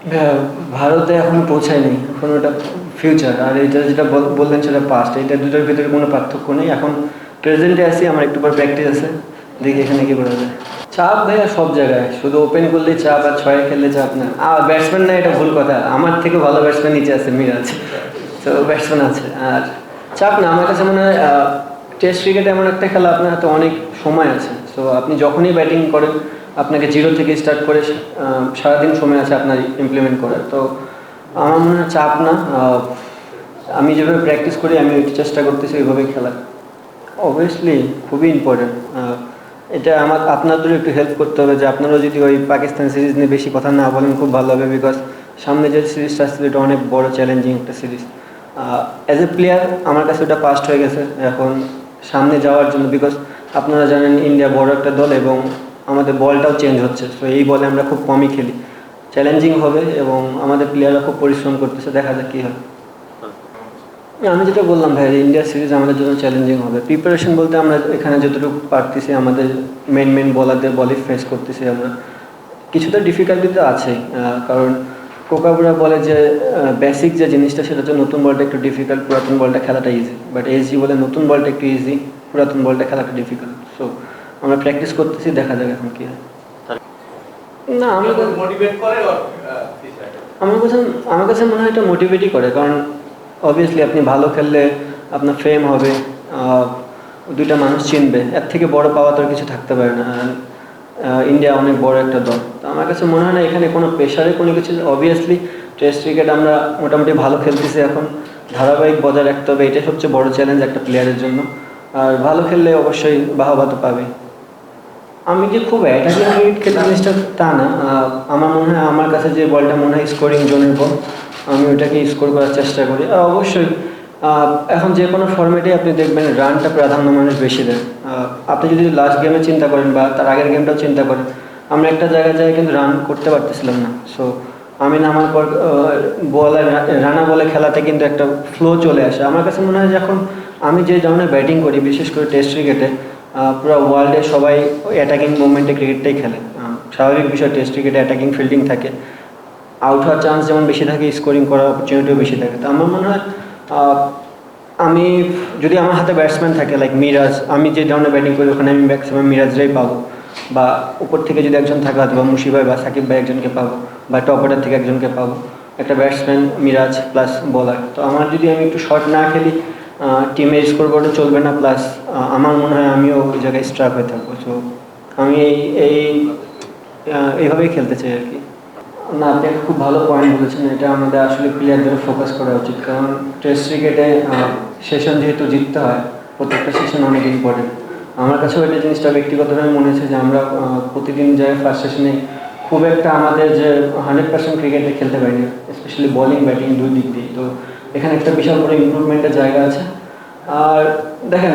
হ্যাঁ, ভারতে এখন পৌঁছায়নি এখন ওটা ফিউচার আর এটা যেটা বললেন সেটা পাস্ট এটা দুটোর ভিতরে কোনো পার্থক্য নেই এখন প্রেজেন্টে আছি আমার একটু পর প্র্যাকটিস আছে দেখি এখানে কি করা যায়। চাপ ভাইয়া সব জায়গায় শুধু ওপেন করলে চাপ আর ছয় খেললে চাপ না। আর ব্যাটসম্যান না এটা ভুল কথা আমার থেকে ভালো ব্যাটসম্যান নিচে আছে মিরাজ। তো ব্যাটসম্যান আছে আর চাপ না আমার কাছে মনে হয় টেস্ট ক্রিকেট এমন একটা খেলা আপনার হাতে অনেক সময় আছে। তো আপনি যখনই ব্যাটিং করেন আপনাকে জিরো থেকে স্টার্ট করে সারাদিন সময় আছে আপনার ইমপ্লিমেন্ট করার। তো আমার মনে চাপ না আমি যেভাবে প্র্যাকটিস করি, আমি চেষ্টা করতেছি ওইভাবেই খেলার। অবভিয়াসলি খুবই ইম্পর্টেন্ট এটা আমার আপনাদেরও একটু হেল্প করতে হবে যে আপনারাও যদি ওই পাকিস্তান সিরিজ নিয়ে বেশি কথা না বলেন, খুব ভালো হবে বিকজ সামনে যে সিরিজটা আসছে এটা অনেক বড় চ্যালেঞ্জিং একটা সিরিজ অ্যাজ এ প্লেয়ার আমার কাছে ওটা পাস্ট হয়ে গেছে। এখন সামনে যাওয়ার জন্য বিকজ আপনারা জানেন ইন্ডিয়া বড় একটা দল এবং আমাদের বলটাও চেঞ্জ হচ্ছে। তো এই বলে আমরা খুব কমই খেলি। চ্যালেঞ্জিং হবে এবং আমাদের প্লেয়াররা খুব পরিশ্রম করতেছে, দেখা যাক কী হয়। আমি যেটা বললাম ভাই ইন্ডিয়া সিরিজ আমাদের জন্য চ্যালেঞ্জিং হবে। প্রিপারেশন বলতে আমরা এখানে যতটুকু পারতেছি, আমাদের মেন মেন বলারদের বলই ফেস করতেছি আমরা। কিছুটা ডিফিকাল্টি তো আছেই কারণ কোকাবুরা বলে যে বেসিক যে জিনিসটা, সেটা হচ্ছে নতুন বলটা একটু ডিফিকাল্ট পুরাতন বলটা খেলাটা ইজি বাট এসজি বলে নতুন বলটা একটু ইজি পুরাতন বলটা খেলাটা ডিফিকাল্ট সো আমরা প্র্যাকটিস করতেছি দেখা যাবে এখন কি হয়। না আমি মোটিভেট করে আমার কাছে আমার কাছে মনে হয় এটা মোটিভেটই করে কারণ অবভিয়াসলি আপনি ভালো খেললে আপনার ফেম হবে আহ, দুইটা মানুষ চিনবে এর থেকে বড় পাওয়া তো আর কিছু থাকতে পারে না ইন্ডিয়া অনেক বড় একটা দল। তো আমার কাছে মনে হয় না এখানে কোনো প্রেশারে কোনো কিছু অবভিয়াসলি টেস্ট ক্রিকেট আমরা মোটামুটি ভালো খেলতেছি এখন ধারাবাহিক বজায় রাখতে হবে এটাই সবচেয়ে বড় চ্যালেঞ্জ একটা প্লেয়ারের জন্য। আর ভালো খেললে অবশ্যই বাহবা তো পাবে আমি যে খুব অ্যাটাকিং ক্রিকেট খেলি জিনিসটা তা না। আমার মনে হয়, আমার কাছে যে বলটা মনে হয় স্কোরিং জোনের বল আমি ওটাকে স্কোর করার চেষ্টা করি। আর অবশ্যই এখন যে কোনো ফর্মেটে আপনি দেখবেন রানটা প্রাধান্য মানুষ বেশি দেয়। আপনি যদি লাস্ট গেমে চিন্তা করেন বা তার আগের গেমটাও চিন্তা করেন, আমরা একটা জায়গায় যাই কিন্তু রান করতে পারতেছিলাম না। সো আমি নামার পর বলে রানা বলে খেলাতে কিন্তু একটা ফ্লো চলে আসে। আমার কাছে মনে হয় যে এখন আমি যে ধরনের ব্যাটিং করি, বিশেষ করে টেস্ট ক্রিকেটে পুরো ওয়ার্ল্ডে সবাই অ্যাটাকিং মুভমেন্টে ক্রিকেটটাই খেলে। স্বাভাবিক বিষয় টেস্ট ক্রিকেটে অ্যাটাকিং ফিল্ডিং থাকে। আউট হওয়ার চান্স যেমন বেশি থাকে স্কোরিং করার অপরচুনিটিও বেশি থাকে। তো আমার মনে হয় আমি, যদি আমার হাতে ব্যাটসম্যান থাকে লাইক মিরাজ আমি যে ধরনের ব্যাটিং করি, ওখানে আমি ম্যাক্সিমাম মিরাজরাই পাবো। বা উপর থেকে যদি একজন থাকে হয়তো বা মুশি বা সাকিব ভাই একজনকে পাবো, বা টপ অর্ডার থেকে একজনকে পাবো। একটা ব্যাটসম্যান মিরাজ প্লাস বোলার তো আমার যদি আমি একটু শর্ট না খেলি টিমে স্কোর বোর্ডও চলবে না প্লাস আমার মনে হয় আমিও ওই জায়গায় স্ট্রাক হয়ে থাকব। সো আমি এই এই এইভাবেই খেলতে চাই আর কি। না, আপনি একটা খুব ভালো পয়েন্ট বলেছেন, এটা আমাদের আসলে প্লেয়ারদের ফোকাস করা উচিত। কারণ টেস্ট ক্রিকেটে সেশন যেহেতু জিততে হয়, প্রত্যেকটা সেশন অনেক ইম্পর্টেন্ট আমার কাছেও এটা জিনিসটা ব্যক্তিগতভাবে মনে হয়েছে যে আমরা প্রতিদিন যাই ফার্স্ট সেশনে খুব একটা আমাদের যে হান্ড্রেড পার্সেন্ট ক্রিকেটে খেলতে পারিনি স্পেশালি বলিং ব্যাটিং দুই দিক দিয়ে। তো এখানে একটা বিশাল বড় ইমপ্রুভমেন্টের জায়গা আছে। আর দেখেন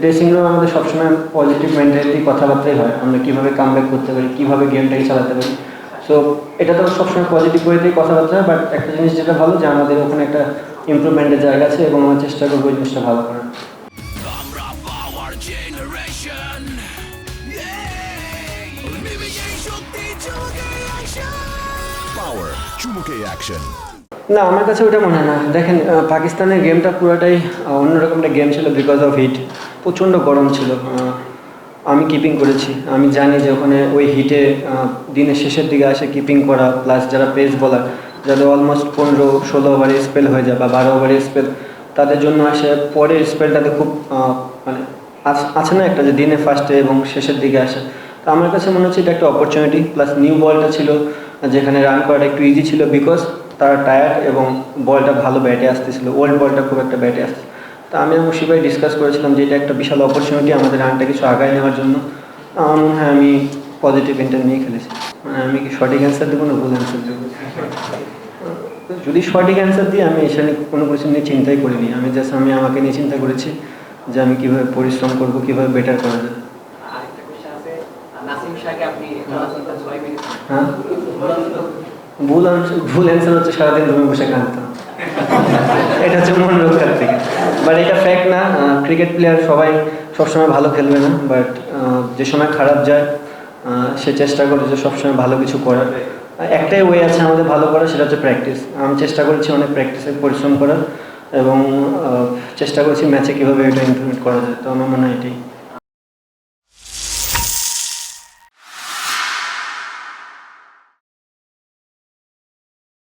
ড্রেসিং রুমে আমাদের সবসময় পজিটিভ মেন্টালিটি কথাবার্তাই হয়। আমরা কীভাবে কামব্যাক করতে পারি, কীভাবে গেমটাকে চালাতে পারি। সো এটা তো সবসময় পজিটিভ ওয়েতেই কথাবার্তা হয় বাট একটা জিনিস যেটা ভালো, যে আমাদের ওখানে একটা ইমপ্রুভমেন্টের জায়গা আছে এবং আমরা চেষ্টা করব ওই জিনিসটা ভালো করার। চুমুকে অ্যাকশন না, আমার কাছে ওটা মনে না। দেখেন পাকিস্তানের গেমটা পুরোটাই অন্যরকম একটা গেম ছিল বিকজ অফ হিট প্রচণ্ড গরম ছিল। আমি কিপিং করেছি। আমি জানি যে ওখানে ওই হিটে দিনের শেষের দিকে আসে কিপিং করা প্লাস যারা পেস বলার যাদের অলমোস্ট পনেরো, ষোলো ওভারে স্পেল হয়ে যায় বা বারো ওভারে স্পেল তাদের জন্য আসে। পরের স্পেলটাতে খুব মানে আছে না একটা যে দিনে ফার্স্টে এবং শেষের দিকে আসে। তো আমার কাছে মনে হচ্ছে এটা একটা অপরচুনিটি প্লাস নিউ বলটা ছিল, যেখানে রান করাটা একটু ইজি ছিল বিকজ তারা টায়ার্ড এবং বলটা ভালো ব্যাটে আসতেছিল ওল্ড বলটা খুব একটা ব্যাটে আসছে তা আমি এবং শিবাই ডিসকাস করেছিলাম যে এটা একটা বিশাল অপরচুনিটি আমাদের রানটা কিছু আগায় নেওয়ার জন্য। আমার মনে হয় আমি পজিটিভ ইন্টার নিয়ে খেলেছি। মানে আমি কি সঠিক অ্যান্সার দেবো না ভুল অ্যান্সার দেবো? যদি সঠিক অ্যান্সার দিই আমি এসে কোনো কিছু নিয়ে চিন্তাই করিনি। আমি জাস্ট আমি আমাকে নিয়ে চিন্তা করেছি যে আমি কীভাবে পরিশ্রম করব কীভাবে বেটার করা যায়। হ্যাঁ? ভুল ভুল অ্যান্সার হচ্ছে সারাদিন রুমে বসে কাঁদতাম। এটা হচ্ছে মন রক্ষার থেকে। বাট এটা ফ্যাক্ট না ক্রিকেট প্লেয়ার সবাই সবসময় ভালো খেলবে না বাট যে সময় খারাপ যায় সে চেষ্টা করে যে সবসময় ভালো কিছু করার। একটাই ওয়ে আছে আমাদের ভালো করার, সেটা হচ্ছে প্র্যাকটিস আমি চেষ্টা করেছি অনেক প্র্যাকটিসে পরিশ্রম করার এবং চেষ্টা করছি ম্যাচে কীভাবে এটা ইমপ্লিমেন্ট করা যায়। তো আমার মনে হয় এটাই।